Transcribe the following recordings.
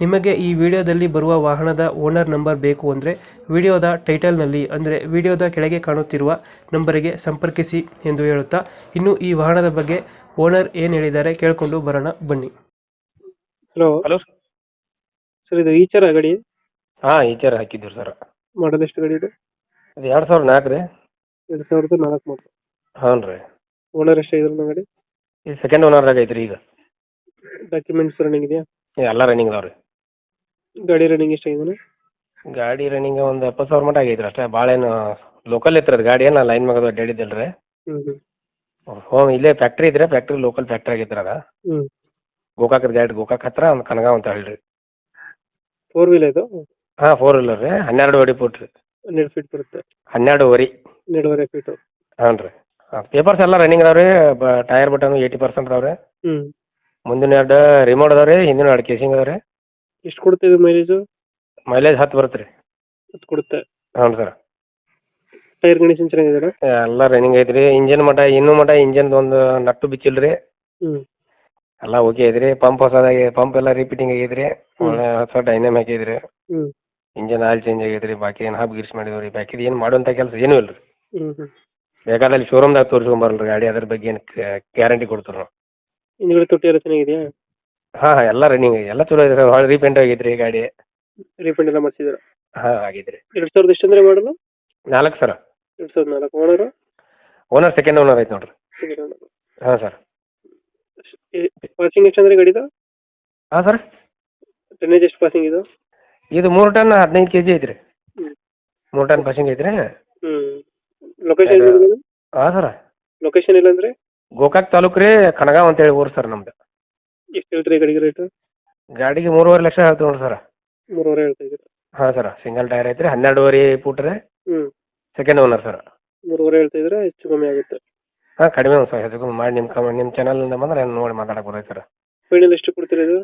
ನಿಮಗೆ ಈ ವಿಡಿಯೋದಲ್ಲಿ ಬರುವ ವಾಹನದ ಓನರ್ ನಂಬರ್ ಬೇಕು ಅಂದರೆ ವಿಡಿಯೋದ ಟೈಟಲ್ನಲ್ಲಿ ಅಂದರೆ ವಿಡಿಯೋದ ಕೆಳಗೆ ಕಾಣುತ್ತಿರುವ ನಂಬರಿಗೆ ಸಂಪರ್ಕಿಸಿ ಎಂದು ಹೇಳುತ್ತಾ ಇನ್ನು ಈ ವಾಹನದ ಬಗ್ಗೆ ಓನರ್ ಏನು ಹೇಳಿದ್ದಾರೆ ಕೇಳಿಕೊಂಡು ಬರೋಣ ಬನ್ನಿ. ಹಲೋ. ಹಲೋ. ಸರ್ ಇದು ಈಚರ ಗಡಿ? ಹಾ ಈಚರ್ ಹಾಕಿದ್ದೀವಿ ಸರ್. ಮಾಡಲ್ ಎಷ್ಟು ಗಾಡಿ ಇದೆ? ಅದು ಎರಡು ಸಾವಿರದ ನಾಲ್ಕು ರೀ. ಎರಡು ಸಾವಿರದ ನಾಲ್ಕು ಮೂರು ಹ್ಞೂ ರೀ. ಓನರ್ ಎಷ್ಟು ಇದ್ರು ಗಾಡಿ? ಇದು ಸೆಕೆಂಡ್ ಓನರ್ದಾಗ ಐತ್ರಿ ಈಗ. ಡಾಕ್ಯುಮೆಂಟ್ಸ್ ರನ್ನಿಂಗ್ ಇದೆಯಾ? ಎಲ್ಲ ರನ್ನಿಂಗ್ ಅದಾವೆ ರೀ. ಗಾಡಿ ರನ್ನಿಂಗ್ ಎಷ್ಟಾಗಿದೆ ಗಾಡಿ ರನ್ನಿಂಗ್ ಒಂದು ಎಪ್ಪತ್ತು ಸಾವಿರ ಮಟ್ಟ ಆಗೈತ್ರಿ ಅಷ್ಟೇ. ಭಾಳ ಏನು ಲೋಕಲ್ ಇತ್ತು ಅದು ಗಾಡಿ. ಏನು ಲೈನ್ ಮಗದ ಅಡ್ಡಾಡಿದ್ದಿಲ್ಲ ರೀ ಹ್ಞೂ ಹ್ಞೂ ಹ್ಞೂ ಇಲ್ಲೇ ಫ್ಯಾಕ್ಟ್ರಿ ಇದ್ರೆ ಫ್ಯಾಕ್ಟ್ರಿ ಲೋಕಲ್ ಫ್ಯಾಕ್ಟ್ರಿ ಆಗೈತ್ರಿ ಅದ. ಹ್ಞೂ ಗೋಕಾಕದ ಗಾಡಿ ಗೋಕಾಕ್ ಹತ್ರ ಒಂದು ಕನಗ ಅಂತ ಹೇಳ್ರಿ. ಫೋರ್ ವೀಲ್ ಇದು? ಹಾಂ ಫೋರ್ ವೀಲರ್ ರೀ. ಹನ್ನೆರಡು ಅಡಿ ಫುಟ್ ರೀ. ಹನ್ನೆರಡು ಫೀಟ್ ಬರುತ್ತೆ. ಹನ್ನೆರಡುವರೆ ಹನ್ನೆರಡುವರೆ ಫೀಟ್ ಹಾಂ ರೀ. ಪೇಪರ್ಸ್ ಎಲ್ಲ ರನ್ನಿಂಗ್ ಅದಾವೆ ರೀ ಬ ಟೈರ್ ಬಟನ್ ಏಯ್ಟಿ ಪರ್ಸೆಂಟ್ ಅದಾವೆ ರೀ ಹ್ಞೂ ಮುಂದಿನ ಎರಡು ರಿಮೋಟ್ ಅದಾವೆ ರೀ ಹಿಂದಿನ ಎರಡು ಕೇಸಿಂಗ್ ಅದಾವೆ ರೀ ಎಷ್ಟು ಕೊಡುತ್ತೆ ಮೈಲೇಜ್ ಮೈಲೇಜು ಹತ್ತು ಬರುತ್ತೆ ರೀ. ಹತ್ತು ಕೊಡುತ್ತೆ. ಹ್ಞೂ ಸರ್. ಟೈರ್ ಕಂಡೀಷನ್ ಚೆನ್ನಾಗಿದೆ ಎಲ್ಲ ರನ್ನಿಂಗ್ ಐತ್ರಿ. ಇಂಜಿನ್ ಮಟ್ಟ ಇನ್ನೂ ಮಟ್ಟ ಇಂಜಿನ್ ಒಂದು ನಟ್ಟು ಬಿಚ್ಚಿಲ್ಲ ರೀ ಹ್ಞೂ ಎಲ್ಲ ಓಕೆ ರೀ ಪಂಪ್ ಹೊಸದಾಗಿ ಪಂಪ್ ಎಲ್ಲ ರಿಪೀಟಿಂಗ್ ಆಗೈತೆ ರೀ ಹೊಸ ಡೈನಮ್ ಹಾಕಿದ್ರಿ ಹ್ಞೂ ಇಂಜಿನ್ ಆಯಿಲ್ ಚೇಂಜ್ ಆಗೈತ್ರಿ. ಬಾಕಿ ಏನು ಹಾಬ್ ಗಿರ್ಸ್ ಮಾಡಿದ್ರಿ ಬಾಕಿ ಬಾಕಿದು ಏನು ಮಾಡುವಂಥ ಕೆಲಸ ಏನೂ ಇಲ್ಲ ರೀ ಹ್ಞೂ ಹ್ಞೂ ಬೇಕಾದಲ್ಲಿ ಶೋರೂಮ್ದಾಗ ತೋರಿಸ್ಕೊಂಬರಲ್ಲ ರೀ ಗಾಡಿ ಅದ್ರ ಬಗ್ಗೆ ಏನು ಗ್ಯಾರಂಟಿ ಕೊಡ್ತಾರೆ. ನಾವು ಹಿಂದ್ಗಡೆ ತೊಟ್ಟಿ ಎಲ್ಲ ಚೆನ್ನಾಗಿದೆಯಾ? ಹಾಂ ಹಾಂ ಎಲ್ಲ ರನ್ನಿಂಗ್ ಎಲ್ಲ ಚಲೋ ಇದೆ ಸರ್. ರೀಪೇಂಟ್ ರೀ ಗಾಡಿ. ರೀಫಂಡ್ ಎಲ್ಲ ಮಾಡ್ಸಿದ್ರು ಹಾಂ ಆಗೈತ್ರಿ ಎರಡು ಸಾವಿರದ ಎಷ್ಟು ಅಂದರೆ ಮಾಡಲು? ನಾಲ್ಕು ಸರ್. ಎರಡು ಸಾವಿರದ ನಾಲ್ಕು. ಓನರು ಓನರ್ ಸೆಕೆಂಡ್ ಓನರ್ ಐತೆ ನೋಡ್ರಿ. ಹಾಂ ಸರ್. ಪಾಸಿಂಗ್ ಎಷ್ಟು ಅಂದರೆ ಗಾಡಿದು? ಹಾಂ ಸರ್. ಟೆನೇಜ್ ಎಷ್ಟು ಪಾಸಿಂಗ್ ಇದು? ಇದು ಮೂರು ಟನ್ ಹದಿನೈದು ಕೆ ಜಿ ಐತ್ರಿ. ಹ್ಮ್. ಮೂರು ಟನ್ ಪಾಸಿಂಗ್ ಐತ್ರಿ. ಹ್ಞೂ ಲೊಕೇಶನ್ ಹಾಂ ಸರ್. ಲೊಕೇಶನ್ ಇಲ್ಲ ಅಂದ್ರೆ ಗೋಕಾಕ್ ತಾಲೂಕು ರೀ ಕನಗಾವ್ ಅಂತೇಳಿ ಊರು ಸರ್ ನಮ್ದು. ಎಷ್ಟು ಹೇಳ್ತೀರಿ ಗಾಡಿಗೆ ರೇಟ್ ಗಾಡಿಗೆ ಮೂರುವರೆ ಲಕ್ಷ ಹೇಳ್ತೀವಿ ನೋಡ್ರಿ ಸರ್. ಮೂರುವರೆ ಹೇಳ್ತಾ ಇದ್ದೀರಾ? ಹಾಂ ಸರ್ ಸಿಂಗಲ್ ಟೈರ್ ಐತ್ರಿ ಹನ್ನೆರಡುವರೆ ಫೂಟ್ ರೀ ಹ್ಞೂ ಸೆಕೆಂಡ್ ಓನರ್ ಸರ್. ಮೂರುವರೆ ಹೇಳ್ತಾ ಇದ್ರೆ ಹೆಚ್ಚು ಕಮ್ಮಿ ಆಗುತ್ತೆ? ಹಾ ಕಡಿಮೆ ಒಂದು ಸರ್ ಹೆಚ್ಚು ಮಾಡಿ ನಿಮ್ಮ ನಿಮ್ ನಿಮ್ಮ ಚಾನಲಿಂದ ಬಂದ್ರೆ ನೋಡಿ ಮಾತಾಡಕ್ಕೆ ಬರೋದು ಸರ್. ಫೈನಲ್ ಎಷ್ಟು ಕೊಡ್ತೀರಿ ಇದು?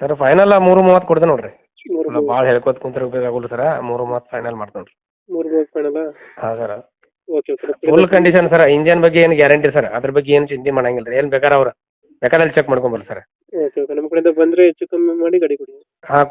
ಸರ್ ಫೈನಲ್ ಮೂರು ಮೂವತ್ತು ಕೊಡ್ತೇನೆ ನೋಡ್ರಿ. ಮೂರು ಭಾಳ ಹೇಳ್ಕೊತ ಕುಂತ್ರೆ ಆಗೋಲ್ಲ ಸರ್ ಮೂರು ಮೂವತ್ತು ಫೈನಲ್ ಮಾಡ್ತೇನೆ ನೋಡ್ರಿ. ಮೂರು ಮೂವತ್ತು ಫೈನಲ ಹಾಂ sir. Okay okay full condition sir engine ಬಗ್ಗೆ ಏನು ಗ್ಯಾರಂಟಿ ಸರ್ ಅದ್ರ ಬಗ್ಗೆ ಏನು ಚಿಂತೆ ಮಾಡಂಗಿಲ್ಲ ರೀ ಏನು ಬೇಕಾದ್ರೆ ಅವ್ರು. ಬೇಕಾದ್ರೆ ಚೆಕ್ ಮಾಡ್ಕೊಂಡ್ ಸರ್. ಓಕೆ ಓಕೆ ನಮ್ಮ ಕಡೆಯಿಂದ ಬಂದರೆ ಹೆಚ್ಚು ಕಮ್ಮಿ ಮಾಡಿ ಗಾಡಿ ಕೊಡಿ. ಹಾಂ